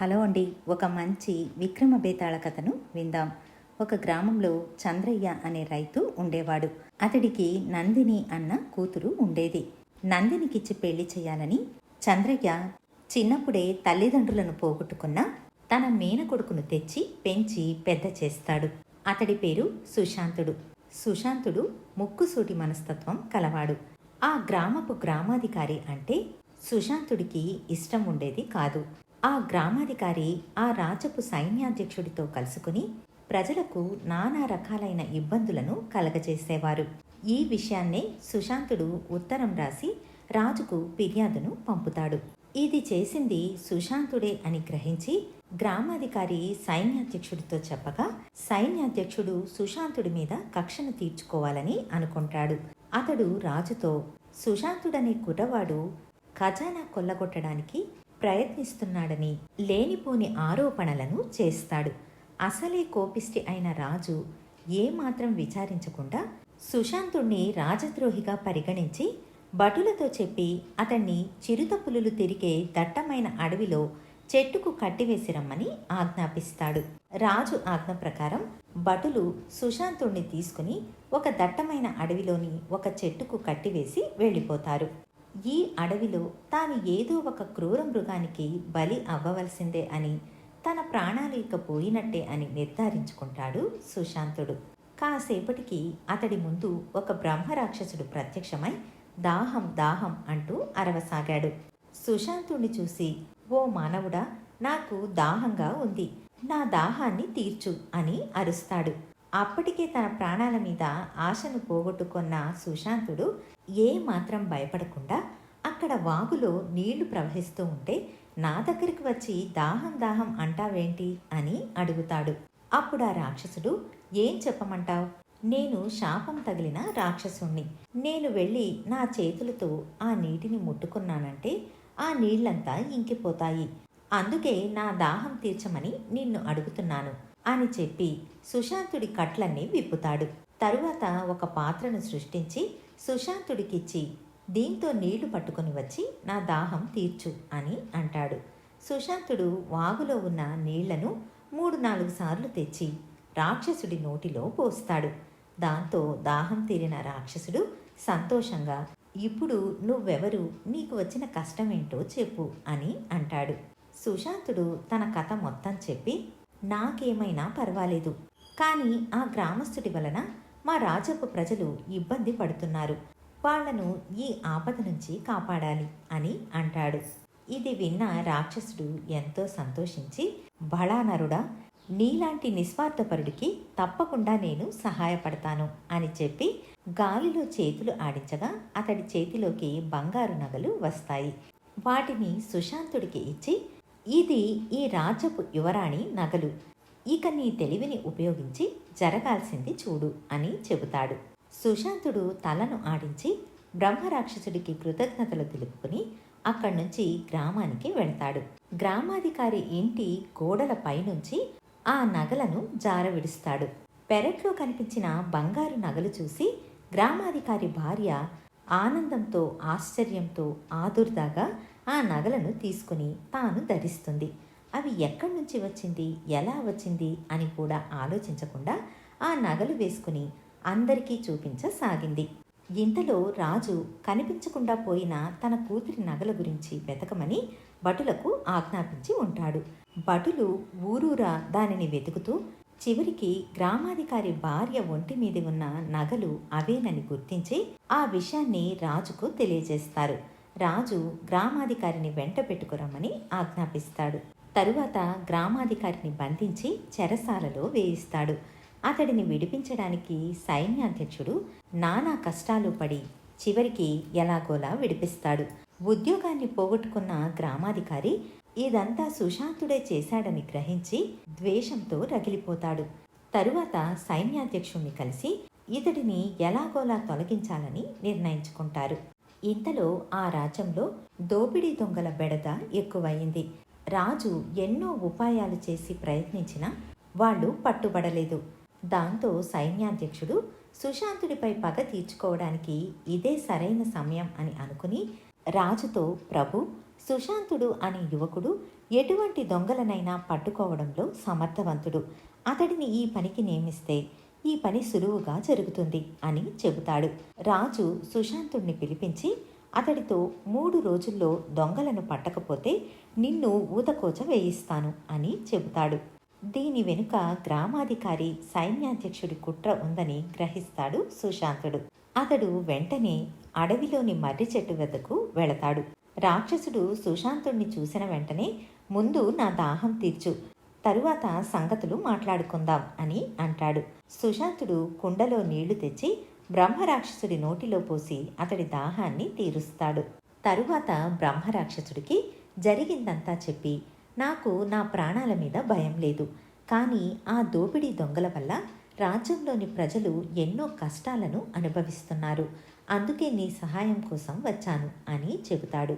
Hello అండి ఒక మంచి విక్రమ బేతాళ కథను విందాం. ఒక గ్రామంలో చంద్రయ్య అనే రైతు ఉండేవాడు. అతడికి నందిని అన్న కూతురు ఉండేది. నందినికిచ్చి పెళ్ళి చేయాలని చంద్రయ్య చిన్నప్పుడే తల్లిదండ్రులను పోగొట్టుకున్న తన మేనకొడుకును తెచ్చి పెంచి పెద్ద చేస్తాడు. అతడి పేరు సుశాంతుడు. సుశాంతుడు ముక్కుసూటి మనస్తత్వం కలవాడు. ఆ గ్రామపు గ్రామాధికారి అంటే సుశాంతుడికి ఇష్టం ఉండేది కాదు. ఆ గ్రామాధికారి ఆ రాజపు సైన్యాధ్యక్షుడితో కలుసుకుని ప్రజలకు నానా రకాలైన ఇబ్బందులను కలగజేసేవారు. ఈ విషయాన్నే సుశాంతుడు ఉత్తరం రాసి రాజుకు ఫిర్యాదును పంపుతాడు. ఇది చేసింది సుశాంతుడే అని గ్రహించి గ్రామాధికారి సైన్యాధ్యక్షుడితో చెప్పగా సైన్యాధ్యక్షుడు సుశాంతుడి మీద కక్షను తీర్చుకోవాలని అనుకుంటాడు. అతడు రాజుతో సుశాంతుడనే కుర్రవాడు ఖజానా కొల్లగొట్టడానికి ప్రయత్నిస్తున్నాడని లేనిపోని ఆరోపణలను చేస్తాడు. అసలే కోపిష్టి అయిన రాజు ఏమాత్రం విచారించకుండా సుశాంతుణ్ణి రాజద్రోహిగా పరిగణించి భటులతో చెప్పి అతన్ని చిరుత పులులు తిరిగే దట్టమైన అడవిలో చెట్టుకు కట్టివేసి రమ్మని ఆజ్ఞాపిస్తాడు. రాజు ఆజ్ఞ ప్రకారం భటులు సుశాంతుణ్ణి తీసుకుని ఒక దట్టమైన అడవిలోని ఒక చెట్టుకు కట్టివేసి వెళ్ళిపోతారు. ఈ అడవిలో తాను ఏదో ఒక క్రూర మృగానికి బలి అవ్వవలసిందే అని తన ప్రాణాలు ఇక పోయినట్టే అని నిర్ధారించుకుంటాడు సుశాంతుడు. కాసేపటికి అతడి ముందు ఒక బ్రహ్మరాక్షసుడు ప్రత్యక్షమై దాహం దాహం అంటూ అరవసాగాడు. సుశాంతుణ్ణి చూసి ఓ మానవుడా నాకు దాహంగా ఉంది. నా దాహాన్ని తీర్చు అని అరుస్తాడు. అప్పటికే తన ప్రాణాల మీద ఆశను పోగొట్టుకున్న సుశాంతుడు ఏ మాత్రం భయపడకుండా అక్కడ వాగులో నీళ్ళు ప్రవహిస్తూ ఉంటే నా దగ్గరికి వచ్చి దాహం దాహం అంటావేంటి అని అడుగుతాడు. అప్పుడు ఆ రాక్షసుడు ఏం చెప్పమంటావు? నేను శాపం తగిలిన రాక్షసుణ్ణి. నేను వెళ్ళి నా చేతులతో ఆ నీటిని ముట్టుకున్నానంటే ఆ నీళ్ళంతా ఇంకిపోతాయి. అందుకే నా దాహం తీర్చమని నిన్ను అడుగుతున్నాను. అని చెప్పి సుశాంతుడి కట్లన్నీ విప్పుతాడు. తరువాత ఒక పాత్రను సృష్టించి సుశాంతుడికిచ్చి దీంతో నీళ్ళు పట్టుకుని వచ్చి నా దాహం తీర్చు అని అంటాడు. సుశాంతుడు వాగులో ఉన్న నీళ్ళను మూడు నాలుగు సార్లు తెచ్చి రాక్షసుడి నోటిలో పోస్తాడు. దాంతో దాహం తీరిన రాక్షసుడు సంతోషంగా ఇప్పుడు నువ్వెవరు? నీకు వచ్చిన కష్టమేంటో చెప్పు అని అంటాడు. సుశాంతుడు తన కథ మొత్తం చెప్పి నాకేమైనా పర్వాలేదు. కానీ ఆ గ్రామస్తుడి వలన మా రాజపు ప్రజలు ఇబ్బంది పడుతున్నారు. వాళ్ళను ఈ ఆపద నుంచి కాపాడాలి అని అంటాడు. ఇది విన్న రాక్షసుడు ఎంతో సంతోషించి బళానరుడా నీలాంటి నిస్వార్థపరుడికి తప్పకుండా నేను సహాయపడతాను అని చెప్పి గాలిలో చేతులు ఆడించగా అతడి చేతిలోకి బంగారు నగలు వస్తాయి. వాటిని సుశాంతుడికి ఇచ్చి ఇది ఈ రాజపు యువరాణి నగలు. ఇక నీ తెలివిని ఉపయోగించి జరగాల్సింది చూడు అని చెబుతాడు. సుశాంతుడు తలను ఆడించి బ్రహ్మరాక్షసుడికి కృతజ్ఞతలు తెలుపుకుని అక్కడి నుంచి గ్రామానికి వెళ్తాడు. గ్రామాధికారి ఇంటి గోడల పైనుంచి ఆ నగలను జారవిడుస్తాడు. పెరట్లో కనిపించిన బంగారు నగలు చూసి గ్రామాధికారి భార్య ఆనందంతో ఆశ్చర్యంతో ఆదుర్దాగా ఆ నగలను తీసుకుని తాను ధరిస్తుంది. అవి ఎక్కడి నుంచి వచ్చింది? ఎలా వచ్చింది? అని కూడా ఆలోచించకుండా ఆ నగలు వేసుకుని అందరికీ చూపించసాగింది. ఇంతలో రాజు కనిపించకుండా పోయిన తన కూతురి నగల గురించి వెతకమని భటులకు ఆజ్ఞాపించి ఉంటాడు. భటులు ఊరూరా దానిని వెతుకుతూ చివరికి గ్రామాధికారి భార్య ఒంటి మీద ఉన్న నగలు అవేనని గుర్తించి ఆ విషయాన్ని రాజుకు తెలియజేస్తారు. రాజు గ్రామాధికారిని వెంట పెట్టుకురమ్మని ఆజ్ఞాపిస్తాడు. తరువాత గ్రామాధికారిని బంధించి చెరసాలలో వేయిస్తాడు. అతడిని విడిపించడానికి సైన్యాధ్యక్షుడు నానా కష్టాలు పడి చివరికి ఎలాగోలా విడిపిస్తాడు. ఉద్యోగాన్ని పోగొట్టుకున్న గ్రామాధికారి ఇదంతా సుశాంతుడే చేశాడని గ్రహించి ద్వేషంతో రగిలిపోతాడు. తరువాత సైన్యాధ్యక్షుణ్ణి కలిసి ఇతడిని ఎలాగోలా తొలగించాలని నిర్ణయించుకుంటారు. ఇంతలో ఆ రాజ్యంలో దోపిడీ దొంగల బెడద ఎక్కువయింది రాజు ఎన్నో ఉపాయాలు చేసి ప్రయత్నించినా వాళ్ళు పట్టుబడలేదు. దాంతో సైన్యాధ్యక్షుడు సుశాంతుడిపై పగ తీర్చుకోవడానికి ఇదే సరైన సమయం అని అనుకుని రాజుతో ప్రభు సుశాంతుడు అనే యువకుడు ఎటువంటి దొంగలనైనా పట్టుకోవడంలో సమర్థవంతుడు. అతడిని ఈ పనికి నియమిస్తే ఈ పని సులువుగా జరుగుతుంది అని చెబుతాడు. రాజు సుశాంతుణ్ణి పిలిపించి అతడితో మూడు రోజుల్లో దొంగలను పట్టకపోతే నిన్ను ఊతకోచ వేయిస్తాను అని చెబుతాడు. దీని వెనుక గ్రామాధికారి సైన్యాధ్యక్షుడి కుట్ర ఉందని గ్రహిస్తాడు సుశాంతుడు. అతడు వెంటనే అడవిలోని మర్రి చెట్టు వద్దకు వెళతాడు. రాక్షసుడు సుశాంతుణ్ణి చూసిన వెంటనే ముందు నా దాహం తీర్చు. తరువాత సంగతులు మాట్లాడుకుందాం అని అంటాడు. సుశాంతుడు కుండలో నీళ్ళు తెచ్చి బ్రహ్మరాక్షసుడి నోటిలో పోసి అతడి దాహాన్ని తీరుస్తాడు. తరువాత బ్రహ్మరాక్షసుడికి జరిగిందంతా చెప్పి నాకు నా ప్రాణాల మీద భయం లేదు. కానీ ఆ దోపిడీ దొంగల వల్ల రాజ్యంలోని ప్రజలు ఎన్నో కష్టాలను అనుభవిస్తున్నారు. అందుకే నీ సహాయం కోసం వచ్చాను అని చెబుతాడు.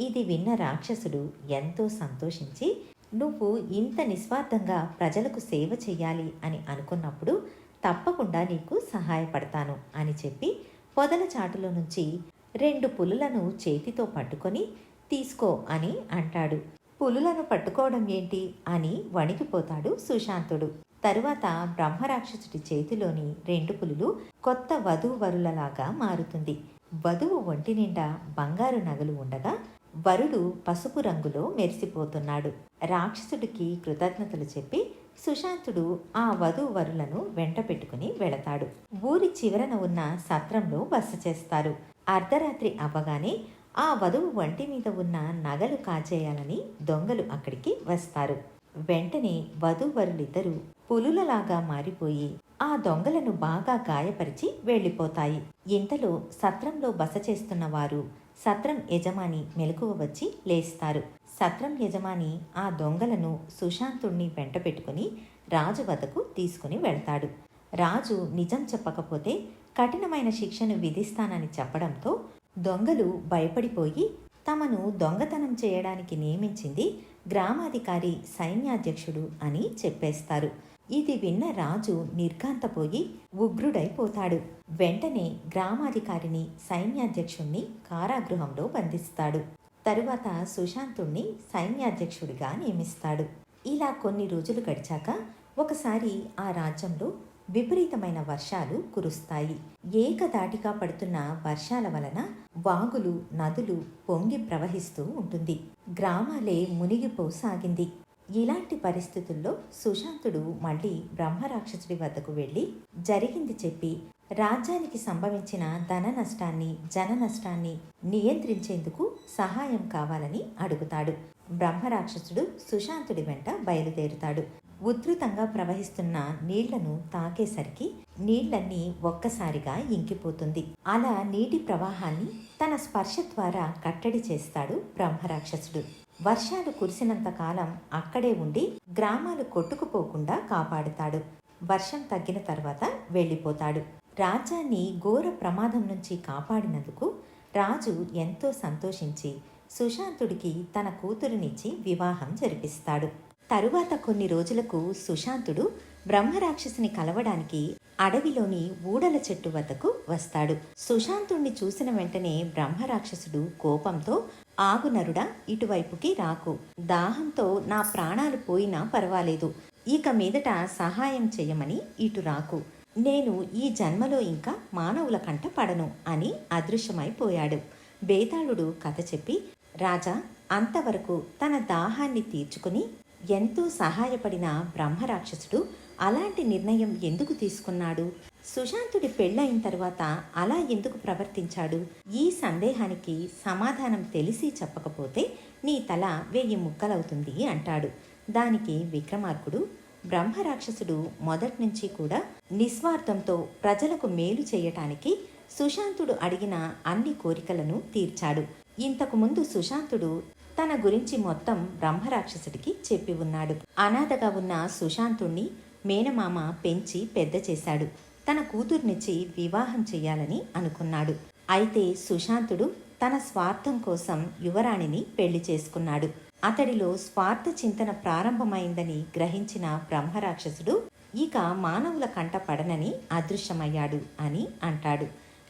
ఇది విన్న రాక్షసుడు ఎంతో సంతోషించి నువ్వు ఇంత నిస్వార్థంగా ప్రజలకు సేవ చేయాలి అని అనుకున్నప్పుడు తప్పకుండా నీకు సహాయపడతాను అని చెప్పి పొదల చాటులో నుంచి రెండు పులులను చేతితో పట్టుకొని తీసుకో అని అంటాడు. పులులను పట్టుకోవడం ఏంటి? అని వణికిపోతాడు సుశాంతుడు. తరువాత బ్రహ్మరాక్షసుడి చేతిలోని రెండు పులులు కొత్త వధూవరులలాగా మారుతుంది. వధువు ఒంటి నిండా బంగారు నగలు ఉండగా వరుడు పసుపు రంగులో మెరిసిపోతున్నాడు. రాక్షసుడికి కృతజ్ఞతలు చెప్పి సుశాంతుడు ఆ వధూవరులను వెంట పెట్టుకుని వెళతాడు. ఊరి చివరన ఉన్న సత్రంలో బస చేస్తారు. అర్ధరాత్రి అవ్వగానే ఆ వధువు వంటి మీద ఉన్న నగలు కాజేయాలని దొంగలు అక్కడికి వస్తారు. వెంటనే వధూవరులిద్దరూ పులులలాగా మారిపోయి ఆ దొంగలను బాగా గాయపరిచి వెళ్ళిపోతాయి. ఇంతలో సత్రంలో బస చేస్తున్న వారు సత్రం యజమాని మెలకువ వచ్చి లేస్తారు. సత్రం యజమాని ఆ దొంగలను సుశాంతుణ్ణి వెంట పెట్టుకుని రాజు వద్దకు తీసుకుని వెళ్తాడు. రాజు నిజం చెప్పకపోతే కఠినమైన శిక్షను విధిస్తానని చెప్పడంతో దొంగలు భయపడిపోయి తమను దొంగతనం చేయడానికి నియమించింది గ్రామాధికారి సైన్యాధ్యక్షుడు అని చెప్పేస్తారు. ఇది విన్న రాజు నిర్ఘాంతపోయి ఉగ్రుడైపోతాడు. వెంటనే గ్రామాధికారిని సైన్యాధ్యక్షుణ్ణి కారాగృహంలో బంధిస్తాడు. తరువాత సుశాంతుణ్ణి సైన్యాధ్యక్షుడిగా నియమిస్తాడు. ఇలా కొన్ని రోజులు గడిచాక ఒకసారి ఆ రాజ్యంలో విపరీతమైన వర్షాలు కురుస్తాయి. ఏకదాటిగా పడుతున్న వర్షాల వలన వాగులు నదులు పొంగి ప్రవహిస్తూ ఉంటుంది. గ్రామాలే మునిగిపోసాగింది. ఇలాంటి పరిస్థితుల్లో సుశాంతుడు మళ్ళీ బ్రహ్మరాక్షసుడి వద్దకు వెళ్ళి జరిగింది చెప్పి రాజ్యానికి సంభవించిన ధన నష్టాన్ని జన నష్టాన్ని నియంత్రించేందుకు సహాయం కావాలని అడుగుతాడు. బ్రహ్మరాక్షసుడు సుశాంతుడి వెంట బయలుదేరుతాడు. ఉధృతంగా ప్రవహిస్తున్న నీళ్ళను తాకేసరికి నీళ్ళన్నీ ఒక్కసారిగా ఇంకిపోతుంది. అలా నీటి ప్రవాహాన్ని తన స్పర్శ ద్వారా కట్టడి చేస్తాడు బ్రహ్మరాక్షసుడు. వర్షాలు కురిసినంత కాలం అక్కడే ఉండి గ్రామాలు కొట్టుకుపోకుండా కాపాడుతాడు. వర్షం తగ్గిన తర్వాత వెళ్ళిపోతాడు. రాజ్యాన్ని ఘోర ప్రమాదం నుంచి కాపాడినందుకు రాజు ఎంతో సంతోషించి సుశాంతుడికి తన కూతురునిచ్చి వివాహం జరిపిస్తాడు. తరువాత కొన్ని రోజులకు సుశాంతుడు బ్రహ్మరాక్షసుని కలవడానికి అడవిలోని ఊడల చెట్టు వద్దకు వస్తాడు. సుశాంతుణ్ణి చూసిన వెంటనే బ్రహ్మరాక్షసుడు కోపంతో ఆగునరుడా ఇటువైపుకి రాకు. దాహంతో నా ప్రాణాలు పోయినా పర్వాలేదు. ఇక మీదట సహాయం చెయ్యమని ఇటు రాకు. నేను ఈ జన్మలో ఇంకా మానవుల కంట పడను అని అదృశ్యమైపోయాడు బేతాళుడు కథ చెప్పి రాజా అంతవరకు తన దాహాన్ని తీర్చుకుని ఎంతో సహాయపడిన బ్రహ్మరాక్షసుడు అలాంటి నిర్ణయం ఎందుకు తీసుకున్నాడు? సుశాంతుడి పెళ్ళైన తర్వాత అలా ఎందుకు ప్రవర్తించాడు? ఈ సందేహానికి సమాధానం తెలిసి చెప్పకపోతే నీ తల వెయ్యి ముక్కలవుతుంది అంటాడు. దానికి విక్రమార్కుడు బ్రహ్మరాక్షసుడు మొదట్నుంచి కూడా నిస్వార్థంతో ప్రజలకు మేలు చేయటానికి సుశాంతుడు అడిగిన అన్ని కోరికలను తీర్చాడు. ఇంతకుముందు సుశాంతుడు తన గురించి మొత్తం బ్రహ్మరాక్షసుడికి చెప్పి ఉన్నాడు. అనాథగా ఉన్న సుశాంతుణ్ణి మేనమామ పెంచి పెద్ద చేశాడు. తన కూతుర్నిచ్చి వివాహం చేయాలని అనుకున్నాడు. అయితే సుశాంతుడు తన స్వార్థం కోసం యువరాణిని పెళ్ళి చేసుకున్నాడు. అతడిలో స్వార్థ చింతన ప్రారంభమైందని గ్రహించిన బ్రహ్మరాక్షసుడు ఇక మానవుల కంట పడనని అదృశ్యమయ్యాడు అని అంటాడు.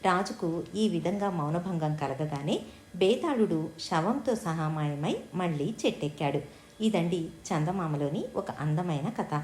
రాజుకు ఈ విధంగా మౌనభంగం కలగగానే బేతాళుడు శవంతో సహా మాయమై మళ్ళీ చెట్టెక్కాడు. ఇదండి చందమామలోని ఒక అందమైన కథ.